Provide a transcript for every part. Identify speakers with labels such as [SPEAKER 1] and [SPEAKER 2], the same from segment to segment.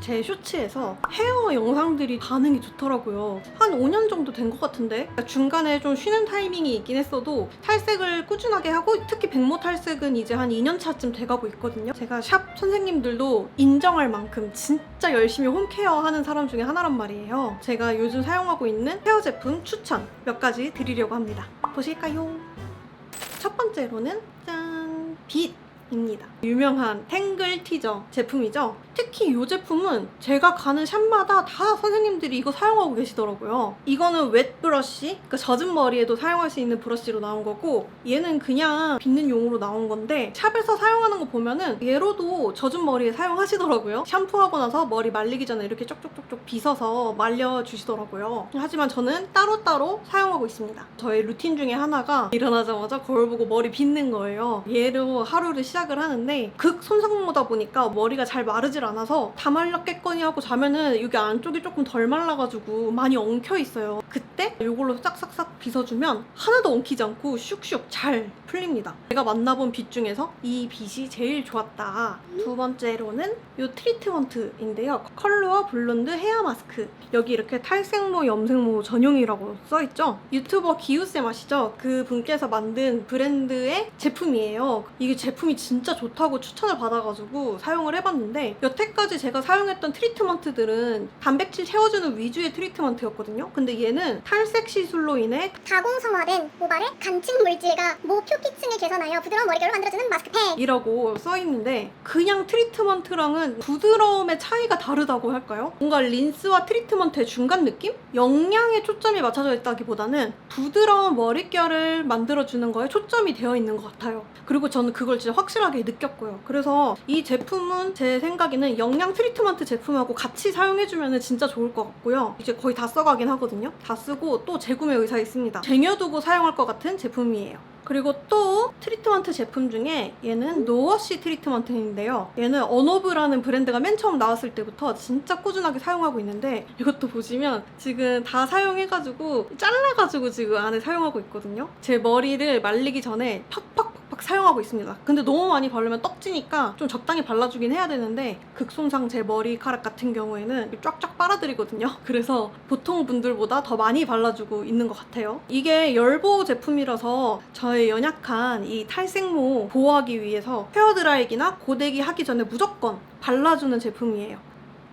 [SPEAKER 1] 제 쇼츠에서 헤어 영상들이 반응이 좋더라고요. 한 5년 정도 된 것 같은데 중간에 좀 쉬는 타이밍이 있긴 했어도 탈색을 꾸준하게 하고 특히 백모 탈색은 이제 한 2년 차쯤 돼가고 있거든요. 제가 샵 선생님들도 인정할 만큼 진짜 열심히 홈케어 하는 사람 중에 하나란 말이에요. 제가 요즘 사용하고 있는 헤어 제품 추천 몇 가지 드리려고 합니다. 보실까요? 첫 번째로는 짠! 빛 입니다. 유명한 탱글 티저 제품이죠. 특히 이 제품은 제가 가는 샵마다 다 선생님들이 이거 사용하고 계시더라고요. 이거는 웻 브러쉬, 그러니까 젖은 머리에도 사용할 수 있는 브러쉬로 나온 거고 얘는 그냥 빗는 용으로 나온 건데 샵에서 사용하는 거 보면은 얘로도 젖은 머리에 사용하시더라고요. 샴푸하고 나서 머리 말리기 전에 이렇게 쪽쪽쪽쪽 빗어서 말려주시더라고요. 하지만 저는 따로따로 사용하고 있습니다. 저의 루틴 중에 하나가 일어나자마자 거울 보고 머리 빗는 거예요. 얘로 하루를 시작 을 하는데 극 손상모다 보니까 머리가 잘 마르질 않아서 다 말랐겠거니 하고 자면은 여기 안쪽이 조금 덜 말라가지고 많이 엉켜 있어요. 그때 이걸로 싹싹싹 빗어주면 하나도 엉키지 않고 슉슉 잘 풀립니다. 제가 만나본 빛 중에서 이 빛이 제일 좋았다. 두 번째로는 이 트리트먼트인데요. 컬러 블론드 헤어 마스크. 여기 이렇게 탈색모, 염색모 전용이라고 써있죠. 유튜버 기우쌤 아시죠? 그 분께서 만든 브랜드의 제품이에요. 이게 제품이 진짜 좋다고 추천을 받아가지고 사용을 해봤는데 여태까지 제가 사용했던 트리트먼트들은 단백질 채워주는 위주의 트리트먼트였거든요. 근데 얘는 탈색 시술로 인해
[SPEAKER 2] 가공성화된 모발의 간층 물질과 모 표피층을 개선하여 부드러운 머릿결을 만들어주는 마스크팩
[SPEAKER 1] 이라고 써있는데 그냥 트리트먼트랑은 부드러움의 차이가 다르다고 할까요? 뭔가 린스와 트리트먼트의 중간 느낌? 영양에 초점이 맞춰져 있다기보다는 부드러운 머릿결을 만들어주는 거에 초점이 되어 있는 것 같아요. 그리고 저는 그걸 진짜 확실 하게 느꼈고요. 그래서 이 제품은 제 생각에는 영양 트리트먼트 제품하고 같이 사용해주면 진짜 좋을 것 같고요. 이제 거의 다 써가긴 하거든요. 다 쓰고 또 재구매 의사 있습니다. 쟁여두고 사용할 것 같은 제품이에요. 그리고 또 트리트먼트 제품 중에 얘는 노워시 트리트먼트인데요. 얘는 언오브라는 브랜드가 맨 처음 나왔을 때부터 진짜 꾸준하게 사용하고 있는데 이것도 보시면 지금 다 사용해가지고 잘라가지고 지금 안에 사용하고 있거든요. 제 머리를 말리기 전에 팍팍 팍팍 사용하고 있습니다. 근데 너무 많이 바르면 떡지니까 좀 적당히 발라주긴 해야 되는데 극손상 제 머리카락 같은 경우에는 쫙쫙 빨아들이거든요. 그래서 보통 분들보다 더 많이 발라주고 있는 것 같아요. 이게 열보 제품이라서 저의 연약한 이 탈색모 보호하기 위해서 헤어드라이기나 고데기 하기 전에 무조건 발라주는 제품이에요.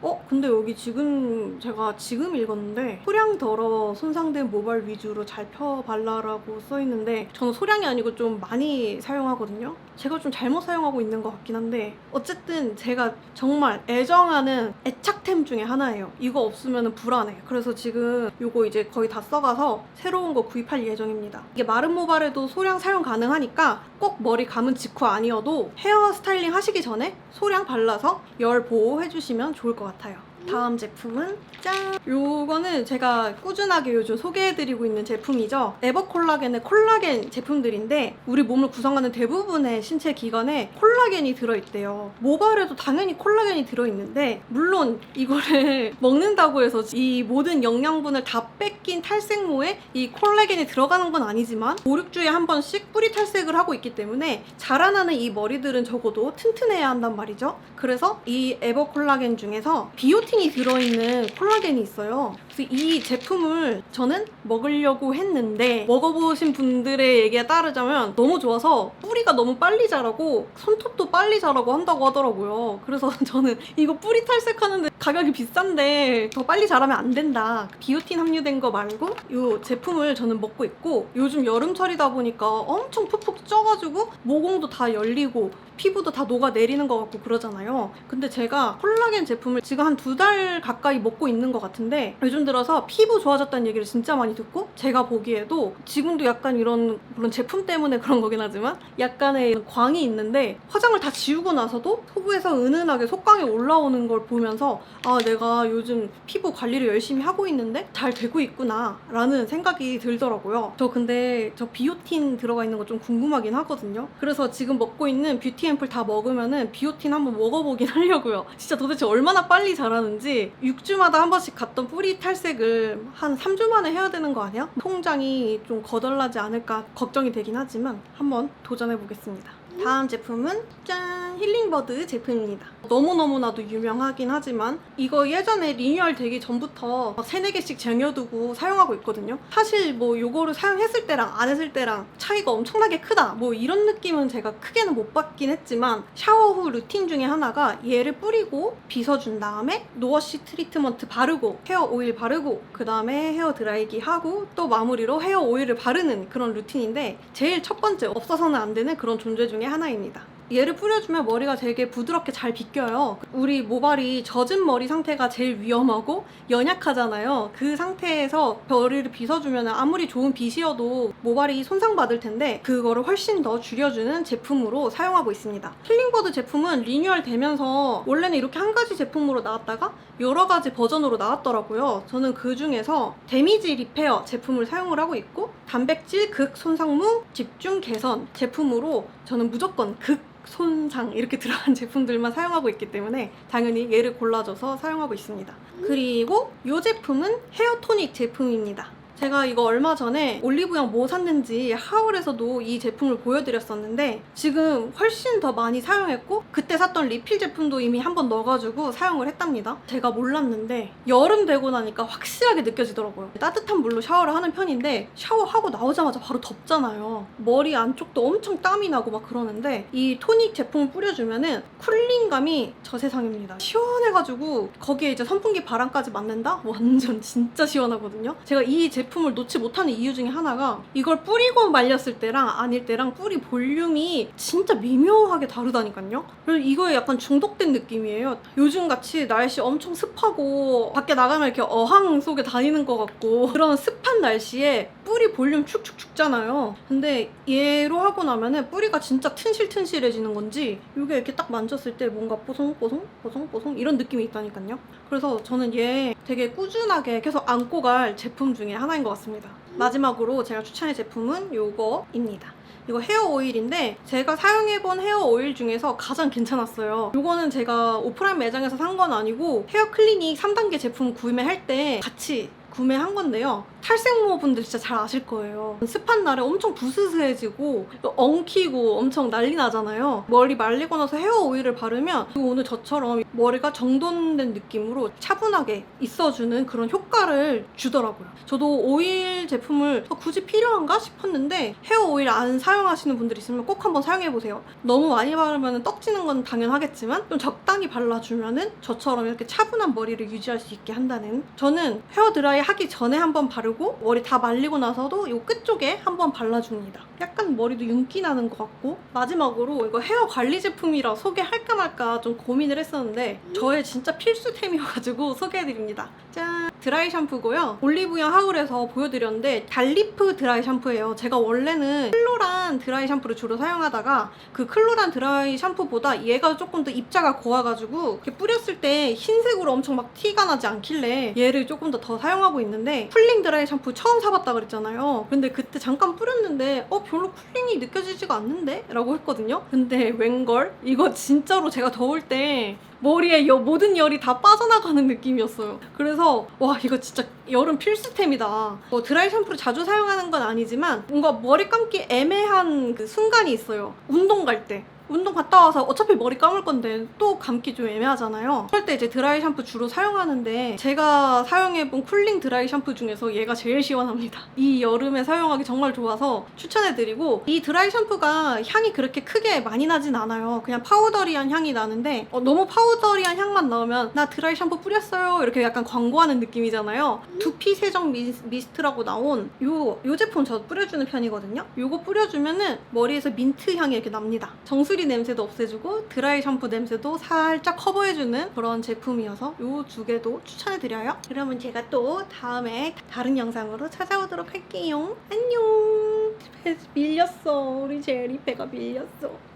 [SPEAKER 1] 어? 근데 여기 지금 제가 지금 읽었는데 소량 덜어 손상된 모발 위주로 잘 펴 발라라고 써있는데 저는 소량이 아니고 좀 많이 사용하거든요. 제가 좀 잘못 사용하고 있는 것 같긴 한데 어쨌든 제가 정말 애정하는 애착템 중에 하나예요. 이거 없으면 불안해. 그래서 지금 이거 이제 거의 다 써가서 새로운 거 구입할 예정입니다. 이게 마른 모발에도 소량 사용 가능하니까 꼭 머리 감은 직후 아니어도 헤어 스타일링 하시기 전에 소량 발라서 열 보호해주시면 좋을 것 같아요. 같아요. 다음 제품은 짠! 요거는 제가 꾸준하게 요즘 소개해드리고 있는 제품이죠. 에버콜라겐의 콜라겐 제품들인데 우리 몸을 구성하는 대부분의 신체 기관에 콜라겐이 들어있대요. 모발에도 당연히 콜라겐이 들어있는데 물론 이거를 먹는다고 해서 이 모든 영양분을 다 뺏긴 탈색모에 이 콜라겐이 들어가는 건 아니지만 5, 6주에 한 번씩 뿌리 탈색을 하고 있기 때문에 자라나는 이 머리들은 적어도 튼튼해야 한단 말이죠. 그래서 이 에버콜라겐 중에서 비오틴 이 들어있는 콜라겐이 있어요. 이 제품을 저는 먹으려고 했는데 먹어보신 분들의 얘기에 따르자면 너무 좋아서 뿌리가 너무 빨리 자라고 손톱도 빨리 자라고 한다고 하더라고요. 그래서 저는 이거 뿌리 탈색하는데 가격이 비싼데 더 빨리 자라면 안 된다. 비오틴 함유된 거 말고 이 제품을 저는 먹고 있고 요즘 여름철이다 보니까 엄청 푹푹 쪄가지고 모공도 다 열리고 피부도 다 녹아내리는 것 같고 그러잖아요. 근데 제가 콜라겐 제품을 지금 한 두 달 가까이 먹고 있는 것 같은데 요즘 들어서 피부 좋아졌다는 얘기를 진짜 많이 듣고 제가 보기에도 지금도 약간 이런 물론 제품 때문에 그런 거긴 하지만 약간의 광이 있는데 화장을 다 지우고 나서도 피부에서 은은하게 속광이 올라오는 걸 보면서 아 내가 요즘 피부 관리를 열심히 하고 있는데 잘 되고 있구나 라는 생각이 들더라고요. 저 근데 저 비오틴 들어가 있는 거 좀 궁금하긴 하거든요. 그래서 지금 먹고 있는 뷰티 앰플 다 먹으면은 비오틴 한번 먹어보긴 하려고요. 진짜 도대체 얼마나 빨리 자라는지 6주마다 한 번씩 갔던 뿌리 탈 색을 한 3주 만에 해야 되는 거 아니야? 통장이 좀 거덜나지 않을까 걱정이 되긴 하지만 한번 도전해 보겠습니다. 다음 제품은 짠 힐링버드 제품입니다. 너무너무나도 유명하긴 하지만 이거 예전에 리뉴얼 되기 전부터 막 세네 개씩 쟁여두고 사용하고 있거든요. 사실 뭐 요거를 사용했을 때랑 안 했을 때랑 차이가 엄청나게 크다 뭐 이런 느낌은 제가 크게는 못 받긴 했지만 샤워 후 루틴 중에 하나가 얘를 뿌리고 빗어준 다음에 노워시 트리트먼트 바르고 헤어 오일 바르고 그 다음에 헤어 드라이기 하고 또 마무리로 헤어 오일을 바르는 그런 루틴인데 제일 첫 번째 없어서는 안 되는 그런 존재 중에 하나입니다. 얘를 뿌려주면 머리가 되게 부드럽게 잘 빗겨요. 우리 모발이 젖은 머리 상태가 제일 위험하고 연약하잖아요. 그 상태에서 머리를 빗어주면 아무리 좋은 빗이어도 모발이 손상받을 텐데 그거를 훨씬 더 줄여주는 제품으로 사용하고 있습니다. 힐링버드 제품은 리뉴얼 되면서 원래는 이렇게 한 가지 제품으로 나왔다가 여러 가지 버전으로 나왔더라고요. 저는 그 중에서 데미지 리페어 제품을 사용을 하고 있고 단백질 극 손상무 집중 개선 제품으로 저는 무조건 극 손상 이렇게 들어간 제품들만 사용하고 있기 때문에 당연히 얘를 골라줘서 사용하고 있습니다. 그리고 이 제품은 헤어 토닉 제품입니다. 제가 이거 얼마 전에 올리브영 뭐 샀는지 하울에서도 이 제품을 보여드렸었는데 지금 훨씬 더 많이 사용했고 그때 샀던 리필 제품도 이미 한 번 넣어가지고 사용을 했답니다. 제가 몰랐는데 여름 되고 나니까 확실하게 느껴지더라고요. 따뜻한 물로 샤워를 하는 편인데 샤워하고 나오자마자 바로 덥잖아요. 머리 안쪽도 엄청 땀이 나고 막 그러는데 이 토닉 제품을 뿌려주면은 쿨링감이 저 세상입니다. 시원해가지고 거기에 이제 선풍기 바람까지 맞는다? 완전 진짜 시원하거든요. 제가 이 제품 을 놓지 못하는 이유 중에 하나가 이걸 뿌리고 말렸을 때랑 아닐 때랑 뿌리 볼륨이 진짜 미묘하게 다르다니까요. 그래서 이거에 약간 중독된 느낌이에요. 요즘 같이 날씨 엄청 습하고 밖에 나가면 이렇게 어항 속에 다니는 것 같고 그런 습한 날씨에 뿌리 볼륨 축축 죽잖아요. 근데 얘로 하고 나면은 뿌리가 진짜 튼실튼실해지는 건지 이게 이렇게 딱 만졌을 때 뭔가 뽀송뽀송 뽀송뽀송 이런 느낌이 있다니까요. 그래서 저는 얘 되게 꾸준하게 계속 안고 갈 제품 중에 하나 인 것 같습니다. 마지막으로 제가 추천할 제품은 요거입니다. 이거 헤어 오일인데 제가 사용해본 헤어 오일 중에서 가장 괜찮았어요. 이거는 제가 오프라인 매장에서 산 건 아니고 헤어 클리닉 3단계 제품 구매할 때 같이 구매한 건데요. 탈색모 분들 진짜 잘 아실 거예요. 습한 날에 엄청 부스스해지고 또 엉키고 엄청 난리 나잖아요. 머리 말리고 나서 헤어 오일을 바르면 오늘 저처럼 머리가 정돈된 느낌으로 차분하게 있어주는 그런 효과를 주더라고요. 저도 오일 제품을 어, 굳이 필요한가 싶었는데 헤어 오일 안 사용하시는 분들 있으면 꼭 한번 사용해보세요. 너무 많이 바르면 떡지는 건 당연하겠지만 좀 적당히 발라주면은 저처럼 이렇게 차분한 머리를 유지할 수 있게 한다는 저는 헤어 드라이 하기 전에 한번 바르고 머리 다 말리고 나서도 이 끝쪽에 한번 발라줍니다. 약간 머리도 윤기 나는 것 같고 마지막으로 이거 헤어 관리 제품이라 소개할까 말까 좀 고민을 했었는데 저의 진짜 필수템이어가지고 소개해드립니다. 짠! 드라이 샴푸고요. 올리브영 하울에서 보여드렸는데 달리프 드라이 샴푸예요. 제가 원래는 클로란 드라이 샴푸를 주로 사용하다가 그 클로란 드라이 샴푸보다 얘가 조금 더 입자가 고와가지고 이렇게 뿌렸을 때 흰색 으로 엄청 막 티가 나지 않길래 얘를 조금 더 더 사용하고 있는데 쿨링 드라이 샴푸 처음 사봤다 그랬잖아요. 근데 그때 잠깐 뿌렸는데 어 별로 쿨링이 느껴지지가 않는데? 라고 했거든요. 근데 웬걸? 이거 진짜로 제가 더울 때 머리에 여- 모든 열이 다 빠져나가는 느낌이었어요. 그래서 와 이거 진짜 여름 필수템이다. 뭐 드라이 샴푸를 자주 사용하는 건 아니지만 뭔가 머리 감기 애매한 그 순간이 있어요. 운동 갈 때. 운동 갔다 와서 어차피 머리 감을 건데 또 감기 좀 애매하잖아요. 그럴 때 이제 드라이 샴푸 주로 사용하는데 제가 사용해본 쿨링 드라이 샴푸 중에서 얘가 제일 시원합니다. 이 여름에 사용하기 정말 좋아서 추천해드리고 이 드라이 샴푸가 향이 그렇게 크게 많이 나진 않아요. 그냥 파우더리한 향이 나는데 어, 너무 파우더리한 향만 나오면 나 드라이 샴푸 뿌렸어요 이렇게 약간 광고하는 느낌이잖아요. 두피 세정 미, 미스트라고 나온 요, 요 제품 저 뿌려주는 편이거든요. 요거 뿌려주면은 머리에서 민트 향이 이렇게 납니다. 정수리 냄새도 없애주고 드라이 샴푸 냄새도 살짝 커버해주는 그런 제품이어서 요두 개도 추천해드려요. 그러면 제가 또 다음에 다른 영상으로 찾아오도록 할게요. 안녕. 배 밀렸어. 우리 제리 배가 밀렸어.